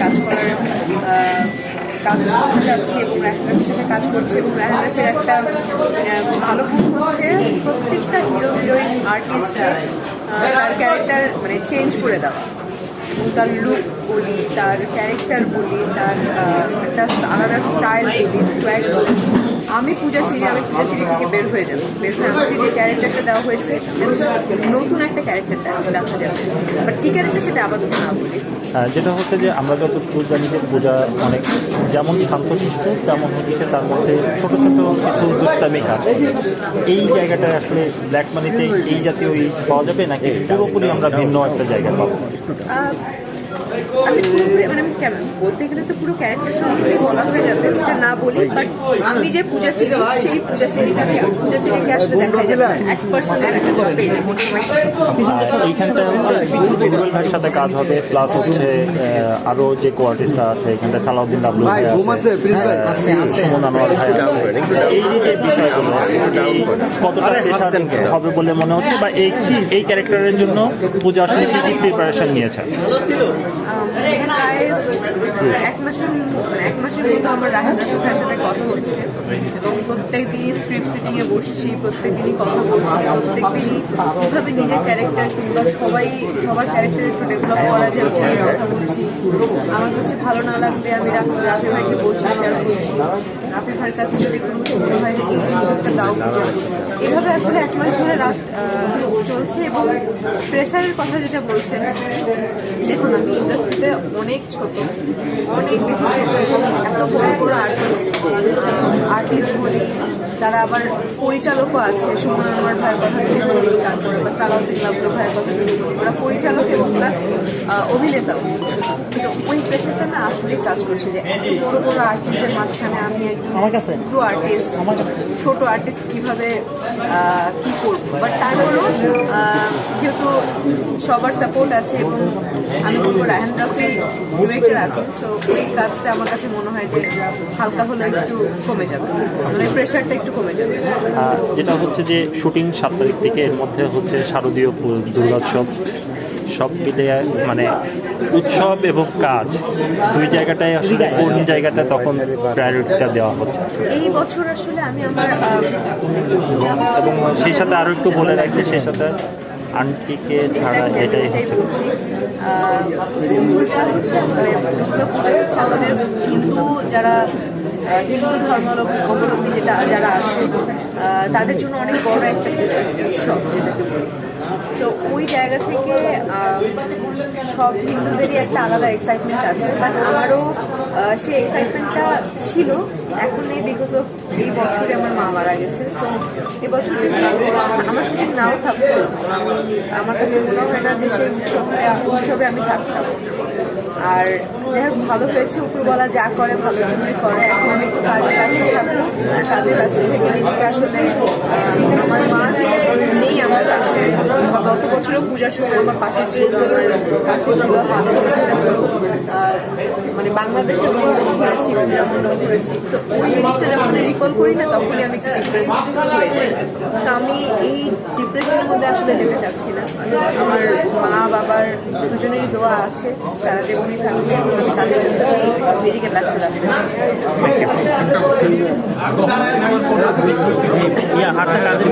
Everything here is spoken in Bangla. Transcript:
কাজ করার কাজ করতে যাচ্ছি এবং র্যাপের সাথে কাজ করছি এবং র্যাপের একটা ভালো গুণ হচ্ছে প্রত্যেকটা হিরো হিরোইন আর্টিস্ট তার ক্যারেক্টার মানে চেঞ্জ করে দেওয়া। এবং তার লুক বলি তার ক্যারেক্টার বলি তার একটা আলাদা স্টাইল বলি স্ট্রাইল বলি। আমি পূজা চিনি আমি পূজা চিনি থেকে বের হয়ে যাব। বের হয়ে আমাকে যে ক্যারেক্টারটা দেওয়া হয়েছে নতুন একটা ক্যারেক্টার দেখা যাবে। বাট কী ক্যারেক্টার সেটা আবার না বলি। হ্যাঁ, যেটা হচ্ছে যে আমরা যতটুকু জানি যে পূজা অনেক যেমন শান্ত শান্তশিষ্ট তেমন হচ্ছে তার মধ্যে ছোট ছোট কিছু দুষ্টামি কাজ। এই জায়গাটা আসলে ব্ল্যাক মানিতে এই জাতীয় পাওয়া যাবে নাকি পুরোপুরি আমরা ভিন্ন একটা জায়গা পাবো? আমি পুরোপুরি মানে কেমন বলতে গেলে তো পুরো ক্যারেক্টার সম্পর্কে বলা হয়ে যাবে ওটা না বলি বাট আমি যে পূজা চিনি সেই পূজা চিনিটাকে পূজা চিনিকে আসলে দেখা যাবে এক পার্সেন্টের একটা গল্পে এইখানটা হচ্ছে সাথে কাজ হবে প্লাস হচ্ছে আরও যে কো আছে এখানটা সালাউদ্দিন ডাবলু কতটা প্রেশার হবে বলে মনে হচ্ছে বা এই এই ক্যারেক্টারের জন্য পূজা আসলে কি কি প্রিপারেশন নিয়েছে এক মাসের এক মাসের মতো আমার রাহেন রাফিকার সাথে কথা হচ্ছে। এবং প্রত্যেক দিনই স্ক্রিপ্ট সিটিংয়ে বসছি, প্রত্যেক দিনই কথা বলছি, প্রত্যেক নিজের ক্যারেক্টার সবাই, সবার ক্যারেক্টার একটু ডেভেলপ করা ওটা কথা বলছি। আমার কাছে ভালো না লাগবে আমি রাফি রাতে ভাইকে বলছি শেয়ার করছি। রাফি ভাইয়ের কাছে যদি কোনো মনে হয় যে এই এভাবে আসলে এক মাস ধরে লাস্ট চলছে এবং প্রেশারের কথা যেটা বলছেন, দেখুন, আমি ইন্ডাস্ট্রিতে অনেক ছোট, অনেক বেশি ছোট, এত বড় বড় আর্টিস্ট আর্টিস্ট বলি তারা আবার পরিচালকও আছে, সুমন আমার ভাইয়ের কথা যদি বলি, তারপরে সালাউদ্দিন আব্দুল ভাইয়ের কথা যদি বলি। ওরা পরিচালক এবং প্লাস অভিনেতাও। আসলেই কাজ করছে যে বড় বড় আর্টিস্টের মাঝখানে আমি একজন ছোট আর্টিস্ট ছোট আর্টিস্ট কীভাবে কি করব? বাট তারপরেও যেহেতু সবার সাপোর্ট আছে এবং আমি বলব রায়হান রাফি ডিরেক্টর আছে তো ওই কাজটা আমার কাছে মনে হয় যে হালকা হলে একটু কমে যাবে। মানে প্রেশারটা একটু কমে যাবে। যেটা হচ্ছে যে শুটিং সাত তারিখ থেকে এর মধ্যে হচ্ছে শারদীয় দুর্গোৎসব। সব মিলিয়ে মানে উৎসব এবং কাজ দুই জায়গাটায় আসলে কোন জায়গাটা তখন প্রায়োরিটিটা দেওয়া হচ্ছে। এই বছর আসলে আমি আমার এবং সেই সাথে আরও একটু বলে রাখি সেই সাথে আন্টিকে ছাড়া এটাই হচ্ছে। হিন্দু যারা হিন্দু ধর্মাবলম্বী যেটা যারা আছে তাদের জন্য অনেক বড় একটা উৎসব যেটাকে বলি তো ওই জায়গা থেকে সব হিন্দুদেরই একটা আলাদা এক্সাইটমেন্ট আছে। বাট আমারও সেই এক্সাইটমেন্টটা ছিল। এখন এই বিকজ অফ এই বছরে আমার মা মারা গেছে। তো এবছর যদি আমার শুধু নাও থাকতো। আমার কাছে মনে হয় না যে সেই উৎসবে উৎসবে আমি থাকতাম। আর যাই হোক, ভালো হয়েছে উপরবেলা যা করে ভালো জন্যই করে। এখন আমি একটু কাজে ব্যস্ত থাকব। আসলে আমার মা যে নেই আমার কাছে গত বছরও পূজার সময় আমার পাশে ছিল কাছে ছিল মানে মন্ডল ঘুরেছি পূজা মন্ডল তো ওই জিনিসটা যখন রিকল করি না, তখনই আমি ডিপ্রেস হয়ে যাই। তো আমি এই ডিপ্রেশনের মধ্যে আসলে যেতে চাচ্ছি না। আমার মা, বাবার দুজনেরই দোয়া আছে, তারা যেমনই থাকবে আমি তাদের নিজেকে ব্যস্ত রাখতে। ইয়া হাতটা কাজে